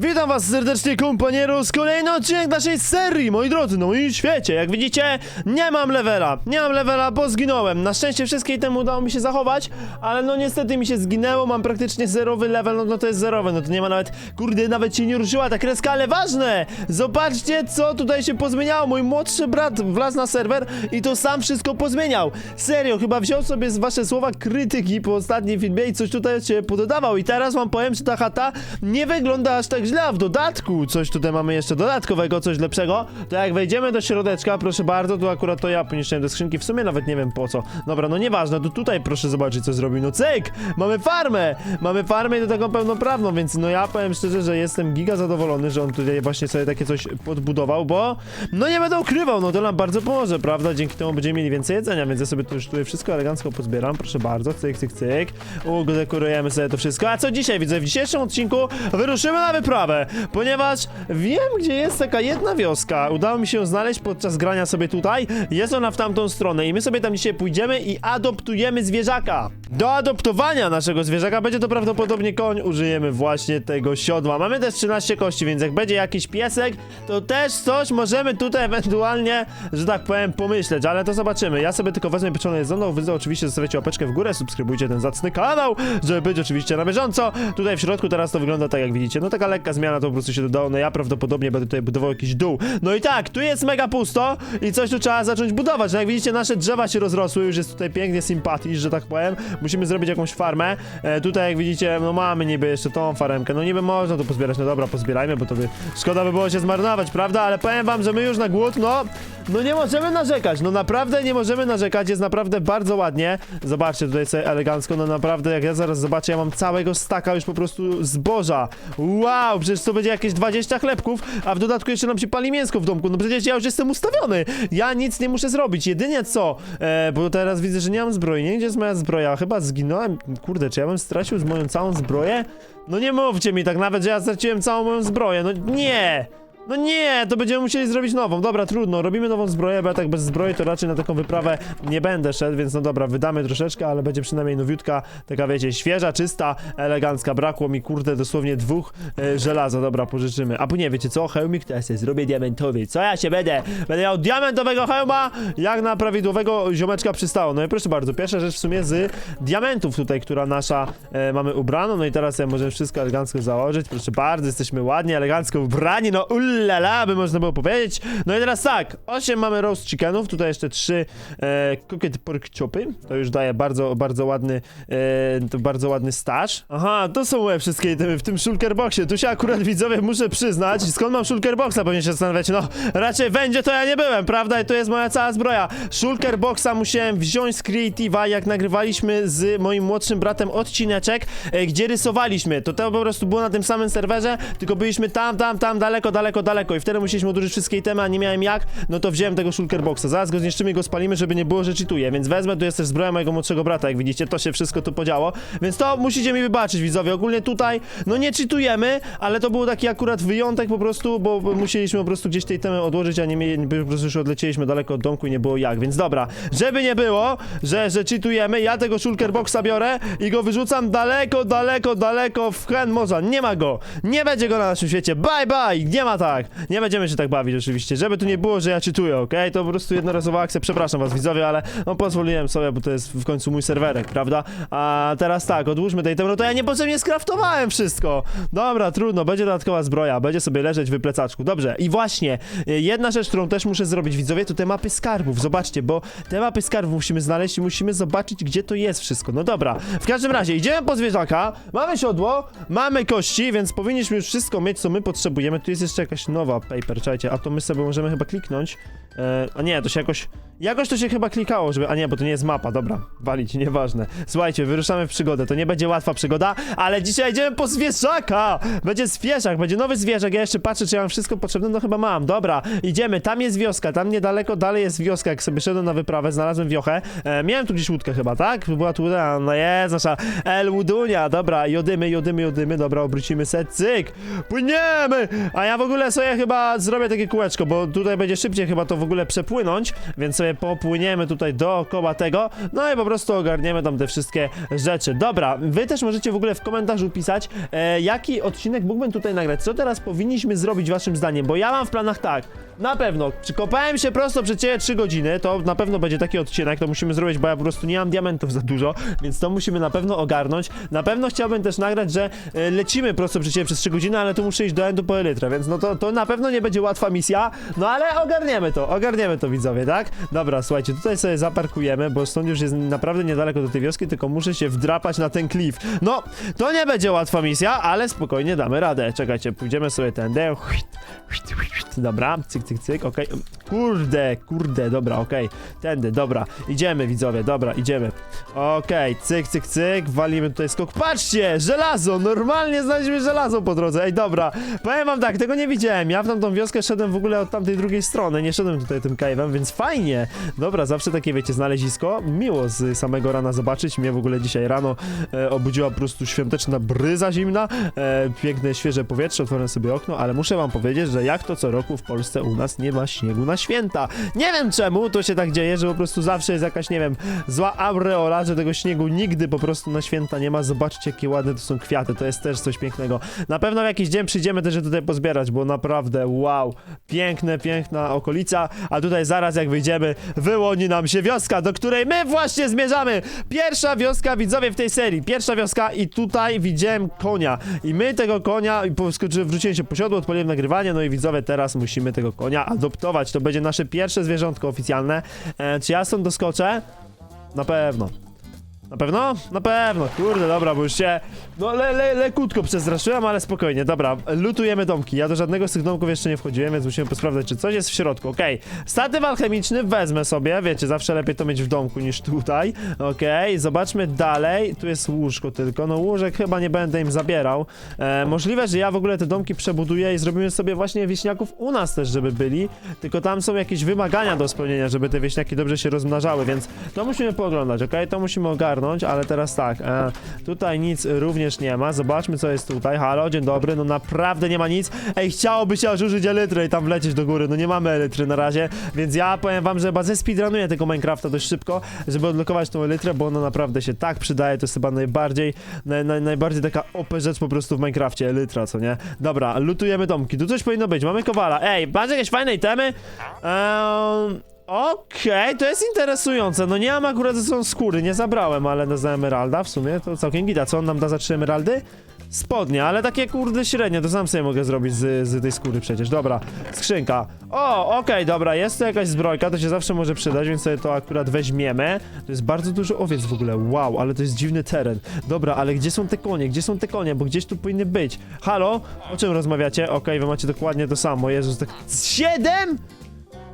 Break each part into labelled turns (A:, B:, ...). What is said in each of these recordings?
A: Witam was serdecznie kompanierus, kolejny odcinek naszej serii, moi drodzy, no i świecie, jak widzicie, nie mam levela, nie mam levela, bo zginąłem, na szczęście wszystkie temu udało mi się zachować, ale no niestety mi się zginęło, mam praktycznie zerowy level, no, no to jest zerowy, no to nie ma nawet, kurde, nawet się nie ruszyła ta kreska, ale ważne, zobaczcie co tutaj się pozmieniało, mój młodszy brat wlazł na serwer i to sam wszystko pozmieniał, serio, chyba wziął sobie z wasze słowa krytyki po ostatnim filmie i coś tutaj się pododawał. I teraz wam powiem, że ta chata nie wygląda aż tak źle, a w dodatku coś tutaj mamy jeszcze dodatkowego, coś lepszego, to jak wejdziemy do środeczka, proszę bardzo, to akurat to ja poniszczyłem do skrzynki, w sumie nawet nie wiem po co, dobra, no nieważne, to tutaj proszę zobaczyć co zrobił, no cyk, mamy farmę, mamy farmę i do taką pełnoprawną, więc no ja powiem szczerze, że jestem giga zadowolony, że on tutaj właśnie sobie takie coś podbudował, bo no nie będę ukrywał, no to nam bardzo pomoże, prawda, dzięki temu będziemy mieli więcej jedzenia, więc ja sobie tu już tutaj wszystko elegancko pozbieram, proszę bardzo, cyk, cyk, cyk, udekorujemy sobie to wszystko, a co dzisiaj widzę, w dzisiejszym odcinku? Wyruszymy na wyprawę, ponieważ wiem, gdzie jest taka jedna wioska, udało mi się ją znaleźć podczas grania sobie tutaj, jest ona w tamtą stronę i my sobie tam dzisiaj pójdziemy i adoptujemy zwierzaka. Do adoptowania naszego zwierzaka będzie to prawdopodobnie koń, użyjemy właśnie tego siodła. Mamy też 13 kości, więc jak będzie jakiś piesek, to też coś możemy tutaj ewentualnie, że tak powiem, pomyśleć, ale to zobaczymy. Ja sobie tylko wezmę pieczone jedzonko, wy oczywiście zostawiacie łapeczkę w górę, subskrybujcie ten zacny kanał, żeby być oczywiście na bieżąco. Tutaj w środku teraz to wygląda tak jak widzicie, no taka lekka zmiana to po prostu się dodało, no ja prawdopodobnie będę tutaj budował jakiś dół. No i tak, tu jest mega pusto i coś tu trzeba zacząć budować, no jak widzicie nasze drzewa się rozrosły, już jest tutaj pięknie sympatii, że tak powiem. Musimy zrobić jakąś farmę. E, tutaj jak widzicie, no mamy niby jeszcze tą faremkę, no niby można tu pozbierać, no dobra, pozbierajmy, bo to by szkoda by było się zmarnować, prawda? Ale powiem wam, że my już na głód, no, no nie możemy narzekać, no naprawdę nie możemy narzekać, jest naprawdę bardzo ładnie. Zobaczcie tutaj sobie elegancko, no naprawdę jak ja zaraz zobaczę, ja mam całego staka już po prostu zboża. Wow, przecież to będzie jakieś 20 chlebków, a w dodatku jeszcze nam się pali mięsko w domku, no przecież ja już jestem ustawiony. Ja nic nie muszę zrobić, jedynie co, e, bo teraz widzę, że nie mam zbroi, nie? Gdzie jest moja zbroja? Chyba zginąłem, kurde, czy ja bym stracił moją całą zbroję? No nie mówcie mi tak nawet, że ja straciłem całą moją zbroję, no nie! No nie, to będziemy musieli zrobić nową. Dobra, trudno, robimy nową zbroję, bo ja tak bez zbroi to raczej na taką wyprawę nie będę szedł, więc no dobra, wydamy troszeczkę, ale będzie przynajmniej nowiutka, taka wiecie, świeża, czysta, elegancka. Brakło mi, kurde, dosłownie dwóch e, żelaza, dobra, pożyczymy. A nie wiecie co, hełmik to ja sobie zrobię diamentowy. Co ja się będę? Będę miał diamentowego hełma, jak na prawidłowego ziomeczka przystało. No i proszę bardzo, pierwsza rzecz w sumie z diamentów tutaj, która nasza e, mamy ubraną, no i teraz ja możemy wszystko elegancko założyć. Proszę bardzo, jesteśmy ładnie, elegancko ubrani, no ulala, by można było powiedzieć. No i teraz tak, 8 mamy roast chickenów, tutaj jeszcze 3 e, cooked pork chopy, to już daje bardzo, bardzo ładny, e, bardzo ładny staż. Aha, to są moje wszystkie itemy w tym shulker boxie, tu się akurat widzowie muszę przyznać, skąd mam shulker boxa, pewnie się zastanawiacie, no raczej będzie to ja nie byłem, prawda, i to jest moja cała zbroja. Shulker boxa musiałem wziąć z Creative'a, jak nagrywaliśmy z moim młodszym bratem odcineczek, e, gdzie rysowaliśmy, to to po prostu było na tym samym serwerze, tylko byliśmy tam, tam, tam, daleko, daleko, daleko i wtedy musieliśmy odłożyć wszystkie itemy, a nie miałem jak, no to wziąłem tego shulker boxa. Zaraz go zniszczymy i go spalimy, żeby nie było, że cheatuję, więc wezmę, tu jest też zbroja mojego młodszego brata, jak widzicie, to się wszystko tu podziało, więc to musicie mi wybaczyć, widzowie, ogólnie tutaj, no nie cheatujemy, ale to był taki akurat wyjątek po prostu, bo musieliśmy po prostu gdzieś te itemy odłożyć, a nie mieli, po prostu już odlecieliśmy daleko od domku i nie było jak, więc dobra, żeby nie było, że, że cheatujemy, ja tego shulker boxa biorę i go wyrzucam daleko, daleko, daleko w hen morza, nie ma go, nie będzie go na naszym świecie, bye bye, nie ma tak, nie będziemy się tak bawić oczywiście, żeby tu nie było, że ja czytuję, okej? To po prostu jednorazowa akcja, przepraszam was widzowie, ale no pozwoliłem sobie, bo to jest w końcu mój serwerek, prawda? A teraz tak, odłóżmy tej no to ja niepotrzebnie skraftowałem wszystko. Dobra, trudno, będzie dodatkowa zbroja, będzie sobie leżeć w plecaczku. Dobrze, i właśnie, y, jedna rzecz, którą też muszę zrobić, widzowie, to te mapy skarbów, zobaczcie, bo te mapy skarbów musimy znaleźć i musimy zobaczyć, gdzie to jest wszystko. No dobra, w każdym razie, idziemy po zwierzaka, mamy siodło, mamy kości, więc powinniśmy już wszystko mieć, co my potrzebujemy. Tu jest jeszcze jakaś nowa paper, czekajcie, a to my sobie możemy chyba kliknąć. E, a nie, to się jakoś. Jakoś to się chyba klikało, żeby. A nie, bo to nie jest mapa, dobra. Walić, nieważne. Słuchajcie, wyruszamy w przygodę. To nie będzie łatwa przygoda, ale dzisiaj idziemy po zwierzaka! Będzie zwierzak, będzie nowy zwierzak. Ja jeszcze patrzę, czy ja mam wszystko potrzebne. No chyba mam, dobra. Idziemy, tam jest wioska, tam niedaleko dalej jest wioska. Jak sobie szedłem na wyprawę, znalazłem wiochę. E, miałem tu gdzieś łódkę chyba, tak? Była tu no jest nasza El Łudunia. Dobra, jodymy, jodymy, jodymy. Dobra, obrócimy se, cyk! Płyniemy! A ja w ogóle ogóle sobie chyba zrobię takie kółeczko, bo tutaj będzie szybciej chyba to w ogóle przepłynąć, więc sobie popłyniemy tutaj dookoła tego, no i po prostu ogarniemy tam te wszystkie rzeczy. Dobra, wy też możecie w ogóle w komentarzu pisać, e, jaki odcinek mógłbym tutaj nagrać, co teraz powinniśmy zrobić waszym zdaniem, bo ja mam w planach tak, na pewno, przykopałem się prosto przed ciebie 3 godziny, to na pewno będzie taki odcinek, to musimy zrobić, bo ja po prostu nie mam diamentów za dużo, więc to musimy na pewno ogarnąć. Na pewno chciałbym też nagrać, że e, lecimy prosto przed ciebie przez 3 godziny, ale tu muszę iść do endu po elytrę, więc no to, to na pewno nie będzie łatwa misja, no ale ogarniemy to, ogarniemy to widzowie, tak? Dobra, słuchajcie, tutaj sobie zaparkujemy, bo stąd już jest naprawdę niedaleko do tej wioski, tylko muszę się wdrapać na ten klif. No, to nie będzie łatwa misja, ale spokojnie damy radę. Czekajcie, pójdziemy sobie tędy. Dobra, cyk, cyk, cyk, okej. Kurde, kurde, dobra, okej. Tędy, dobra. Idziemy, widzowie, dobra, idziemy. Okej, cyk, cyk, cyk, walimy tutaj skok. Patrzcie, żelazo, normalnie znaleźliśmy żelazo po drodze. Ej, dobra, powiem wam tak, tego nie widziałem. Ja w tamtą wioskę szedłem w ogóle od tamtej drugiej strony, nie szedłem tutaj tym cave'em, więc fajnie. Dobra, zawsze takie, wiecie, znalezisko. Miło z samego rana zobaczyć. Mnie w ogóle dzisiaj rano e, obudziła po prostu świąteczna bryza zimna. E, piękne, świeże powietrze, otworzyłem sobie okno, ale muszę wam powiedzieć, że jak to co roku w Polsce u nas nie ma śniegu na święta. Nie wiem czemu to się tak dzieje, że po prostu zawsze jest jakaś, nie wiem, zła aureola, że tego śniegu nigdy po prostu na święta nie ma. Zobaczcie, jakie ładne to są kwiaty, to jest też coś pięknego. Na pewno w jakiś dzień przyjdziemy też je tutaj pozbierać, bo naprawdę wow, piękne, piękna okolica, a tutaj zaraz jak wyjdziemy, wyłoni nam się wioska, do której my właśnie zmierzamy. Pierwsza wioska, widzowie, w tej serii, pierwsza wioska i tutaj widziałem konia i my tego konia, i po- wróciłem się po siodło, odpaliłem nagrywanie, no i widzowie, teraz musimy tego konia adoptować, to będzie nasze pierwsze zwierzątko oficjalne. E, czy ja stąd doskoczę? Na pewno. Na pewno? Na pewno, kurde, dobra, bo już się, no le, le, lekutko przestraszyłem, ale spokojnie, dobra, lutujemy domki, ja do żadnego z tych domków jeszcze nie wchodziłem, więc musimy posprawdzać, czy coś jest w środku, okej, statyw alchemiczny wezmę sobie, wiecie, zawsze lepiej to mieć w domku niż tutaj, okej, zobaczmy dalej, tu jest łóżko tylko, no łóżek chyba nie będę im zabierał, e, możliwe, że ja w ogóle te domki przebuduję i zrobimy sobie właśnie wieśniaków u nas też, żeby byli, tylko tam są jakieś wymagania do spełnienia, żeby te wieśniaki dobrze się rozmnażały, więc to musimy pooglądać, okej? To musimy ogarnąć, ale teraz tak, e, tutaj nic również nie ma, zobaczmy co jest tutaj, halo, dzień dobry, no naprawdę nie ma nic, ej, chciałoby się aż użyć elitry i tam wlecieć do góry, no nie mamy elitry na razie, więc ja powiem wam, że chyba zespeedrunuję tego Minecrafta dość szybko, żeby odblokować tą elitrę, bo ona naprawdę się tak przydaje, to jest chyba najbardziej, naj, naj, najbardziej taka OP rzecz po prostu w Minecrafcie, elitra, co nie? Dobra, lutujemy domki, tu coś powinno być, mamy kowala, ej, masz jakieś fajne itemy? Ehm... Okej, to jest interesujące. No nie mam akurat ze sobą skóry, nie zabrałem, ale za emeralda w sumie to całkiem gida. Co on nam da za trzy emeraldy? Spodnie, ale takie kurde średnie, to sam sobie mogę zrobić z, z tej skóry przecież. Dobra, skrzynka. O, okej, dobra, jest to jakaś zbrojka, to się zawsze może przydać, więc sobie to akurat weźmiemy. To jest bardzo dużo owiec w ogóle, wow, ale to jest dziwny teren. Dobra, ale gdzie są te konie? Gdzie są te konie? Bo gdzieś tu powinny być. Halo? O czym rozmawiacie? Okej, wy macie dokładnie to samo. Jezus, tak... Siedem?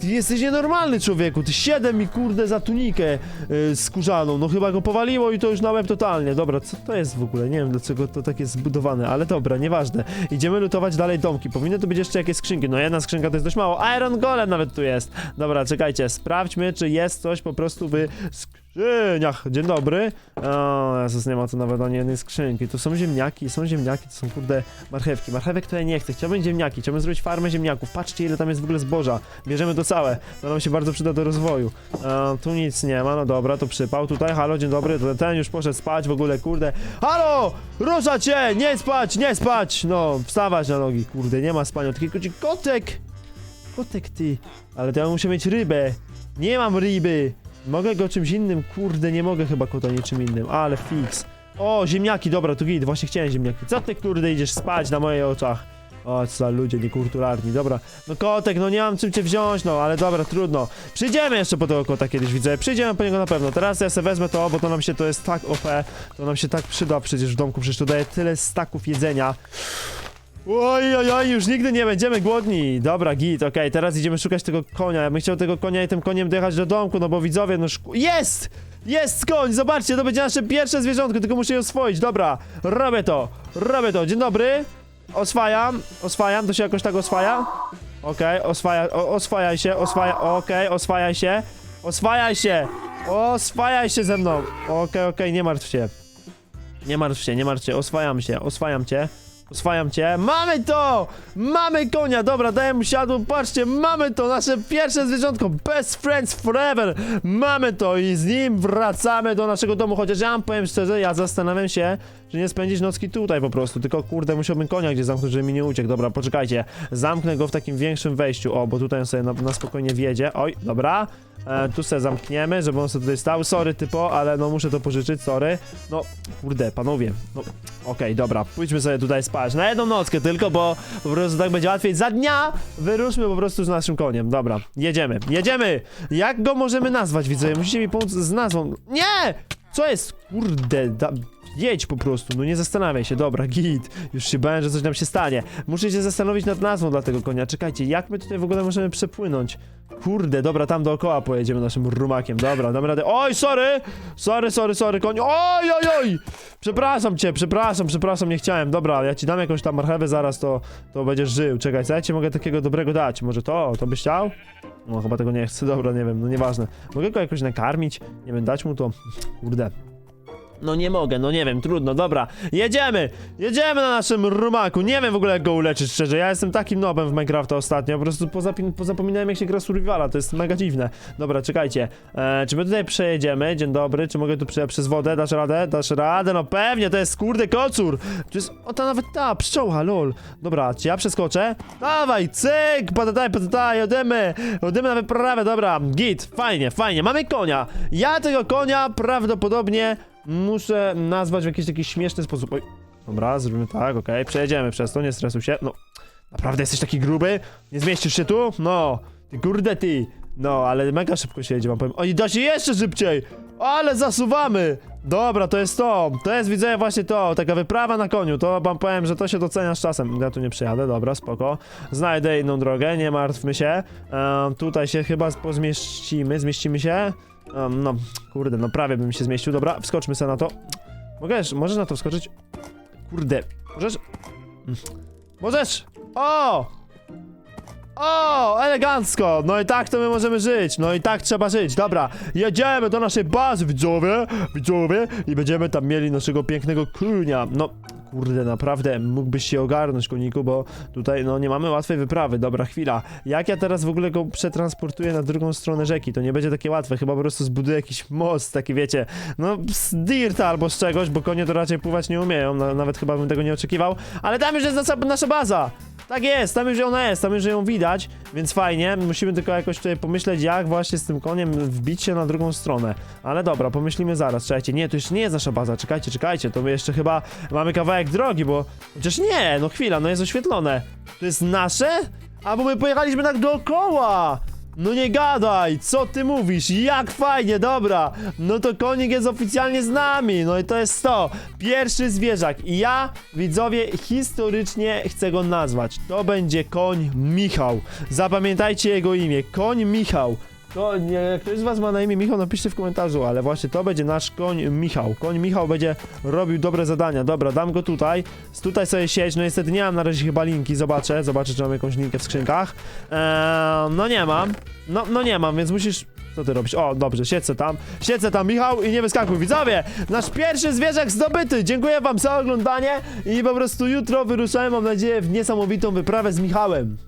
A: Ty jesteś nienormalny człowieku, ty siedem mi kurde za tunikę yy, skórzaną, no chyba go powaliło i to już na łeb totalnie. Dobra, co to jest w ogóle? Nie wiem dlaczego to tak jest zbudowane, ale dobra, nieważne. Idziemy lutować dalej domki, powinny tu być jeszcze jakieś skrzynki, no jedna skrzynka to jest dość mało, Iron Golem nawet tu jest. Dobra, czekajcie, sprawdźmy czy jest coś po prostu w skrzyniach. Dzień dobry. O, Jezus, nie ma tu nawet ani jednej skrzynki. Tu są ziemniaki, są ziemniaki, to są kurde marchewki. Marchewek to ja nie chcę, chciałbym ziemniaki, chciałbym zrobić farmę ziemniaków. Patrzcie ile tam jest w ogóle zboża. Bierzemy to całe, to nam się bardzo przyda do rozwoju. E, tu nic nie ma, no dobra, to przypał. Tutaj, halo, dzień dobry, ten już poszedł spać w ogóle, kurde. Halo! Rusza cię! Nie spać, nie spać! No, wstawać na nogi, kurde, nie ma spania. Taki kotek! Kotek ty! Ale to ja muszę mieć rybę. Nie mam ryby! Mogę go czymś innym? Kurde, nie mogę chyba kota niczym innym, ale fix. O, ziemniaki, dobra, tu git, właśnie chciałem ziemniaki. Co ty, kurde, idziesz spać na moich oczach? O, co ludzie niekulturalni, dobra. No kotek, no nie mam czym cię wziąć, no, ale dobra, trudno. Przyjdziemy jeszcze po tego kota kiedyś, widzę. Przyjdziemy po niego na pewno. Teraz ja sobie wezmę to, bo to nam się, to jest tak OP, to nam się tak przyda przecież w domku, przecież to daje tyle staków jedzenia. Oj, oj, oj, już nigdy nie będziemy głodni. Dobra, git, okej, teraz idziemy szukać tego konia. Ja bym chciał tego konia i tym koniem dojechać do domku, no bo widzowie, no szku... Jest! Jest koń, zobaczcie, to będzie nasze pierwsze zwierzątko, tylko muszę je oswoić. Dobra, robię to, robię to. Dzień dobry. Oswajam, oswajam, to się jakoś tak oswaja? Okej, oswaja, oswajaj się, oswaja, okej, oswajaj się. Oswajaj się, oswajaj się ze mną. Okej, okej, nie martw się. Nie martw się, nie martw się, oswajam się, oswajam cię. Oswajam cię. Mamy to! Mamy konia! Dobra, daję mu siadło. Patrzcie, mamy to! Nasze pierwsze zwierzątko. Best friends forever! Mamy to i z nim wracamy do naszego domu. Chociaż ja wam powiem szczerze, ja zastanawiam się, czy nie spędzić nocki tutaj po prostu. Tylko kurde, musiałbym konia gdzie zamknąć, żeby mi nie uciekł. Dobra, poczekajcie. Zamknę go w takim większym wejściu. O, bo tutaj on sobie na, na spokojnie wjedzie. Oj, dobra. E, tu se zamkniemy, żeby on sobie tutaj stał. Sorry, typo, ale no muszę to pożyczyć, sorry. No, kurde, panowie. No, okej, dobra, pójdźmy sobie tutaj spać. Na jedną nockę tylko, bo po prostu tak będzie łatwiej. Za dnia wyruszmy po prostu z naszym koniem. Dobra, jedziemy, jedziemy! Jak go możemy nazwać, widzę? Musicie mi pomóc z nazwą. Nie! Co jest? Kurde, da... Jedź po prostu, no nie zastanawiaj się, dobra, git. Już się bałem, że coś nam się stanie. Muszę się zastanowić nad nazwą dla tego konia. Czekajcie, jak my tutaj w ogóle możemy przepłynąć? Kurde, dobra, tam dookoła pojedziemy naszym rumakiem. Dobra, damy radę. Oj, sorry! Sorry, sorry, sorry, koń. Oj, oj, oj! Przepraszam cię, przepraszam, przepraszam, nie chciałem. Dobra, ja ci dam jakąś tam marchewę zaraz, to, to będziesz żył. Czekaj, co ja ci mogę takiego dobrego dać? Może to? To byś chciał? No, chyba tego nie chcę, dobra, nie wiem, no nieważne. Mogę go jakoś nakarmić? Nie wiem, dać mu to? Kurde. No nie mogę, no nie wiem, trudno, dobra. Jedziemy! Jedziemy na naszym rumaku. Nie wiem w ogóle jak go uleczyć, szczerze. Ja jestem takim nobem w Minecrafta ostatnio. Po prostu pozapin- pozapominałem jak się gra survivala. To jest mega dziwne. Dobra, czekajcie. E, czy my tutaj przejedziemy? Dzień dobry. Czy mogę tu przejechać przez wodę? Dasz radę? Dasz radę? No pewnie, to jest kurde kocur. To jest, o ta nawet ta pszczoła, lol. Dobra, czy ja przeskoczę? Dawaj, cyk, patataj, patataj, odemy. Odemy na wyprawę, dobra. Git, fajnie, fajnie. Mamy konia. Ja tego konia prawdopodobnie muszę nazwać w jakiś taki śmieszny sposób. Oj, dobra, zrobimy tak, okej, przejedziemy przez to, nie stresuj się. No, naprawdę jesteś taki gruby? Nie zmieścisz się tu? No, ty kurde ty. No, ale mega szybko się jedzie, wam powiem. Oj, da się jeszcze szybciej! Ale zasuwamy! Dobra, to jest to. To jest, widzę, właśnie to. Taka wyprawa na koniu. To wam powiem, że to się docenia z czasem. Ja tu nie przyjadę, dobra, spoko. Znajdę inną drogę, nie martwmy się. Tutaj się chyba pozmieścimy. Zmieścimy się? No, kurde, no prawie bym się zmieścił. Dobra, wskoczmy sobie na to. Możesz, możesz na to wskoczyć? Kurde, możesz? Mm. Możesz! O! O, elegancko! No i tak to my możemy żyć, no i tak trzeba żyć. Dobra, jedziemy do naszej bazy, widzowie, widzowie, i będziemy tam mieli naszego pięknego konia. No, kurde, naprawdę mógłbyś się ogarnąć, koniku, bo tutaj, no, nie mamy łatwej wyprawy. Dobra, chwila. Jak ja teraz w ogóle go przetransportuję na drugą stronę rzeki? To nie będzie takie łatwe, chyba po prostu zbuduję jakiś most, taki wiecie, no, z dirta albo z czegoś, bo konie to raczej pływać nie umieją, na, nawet chyba bym tego nie oczekiwał, ale tam już jest nasza, nasza baza! Tak jest, tam już ona jest, tam już ją widać, więc fajnie. Musimy tylko jakoś tutaj pomyśleć, jak właśnie z tym koniem wbić się na drugą stronę. Ale dobra, pomyślimy zaraz. Czekajcie, nie, to jeszcze nie jest nasza baza. Czekajcie, czekajcie, to my jeszcze chyba mamy kawałek drogi, bo. Chociaż nie, no chwila, no jest oświetlone. To jest nasze? Albo my pojechaliśmy tak dookoła! No nie gadaj, co ty mówisz? Jak fajnie, dobra. No to konik jest oficjalnie z nami. No i to jest to. Pierwszy zwierzak. I ja, widzowie, historycznie chcę go nazwać. To będzie koń Michał. Zapamiętajcie jego imię. Koń Michał. Ktoś z was ma na imię Michał, napiszcie w komentarzu, ale właśnie to będzie nasz koń Michał. Koń Michał będzie robił dobre zadania. Dobra, dam go tutaj. Tutaj sobie siedź. No niestety nie mam na razie chyba linki. Zobaczę, zobaczę, czy mam jakąś linkę w skrzynkach. Eee, no nie mam. No, no nie mam, więc musisz... Co ty robisz? O, dobrze, siedzę tam. Siedzę tam, Michał, i nie wyskakuj. Widzowie, nasz pierwszy zwierzak zdobyty. Dziękuję wam za oglądanie i po prostu jutro wyruszamy, mam nadzieję, w niesamowitą wyprawę z Michałem.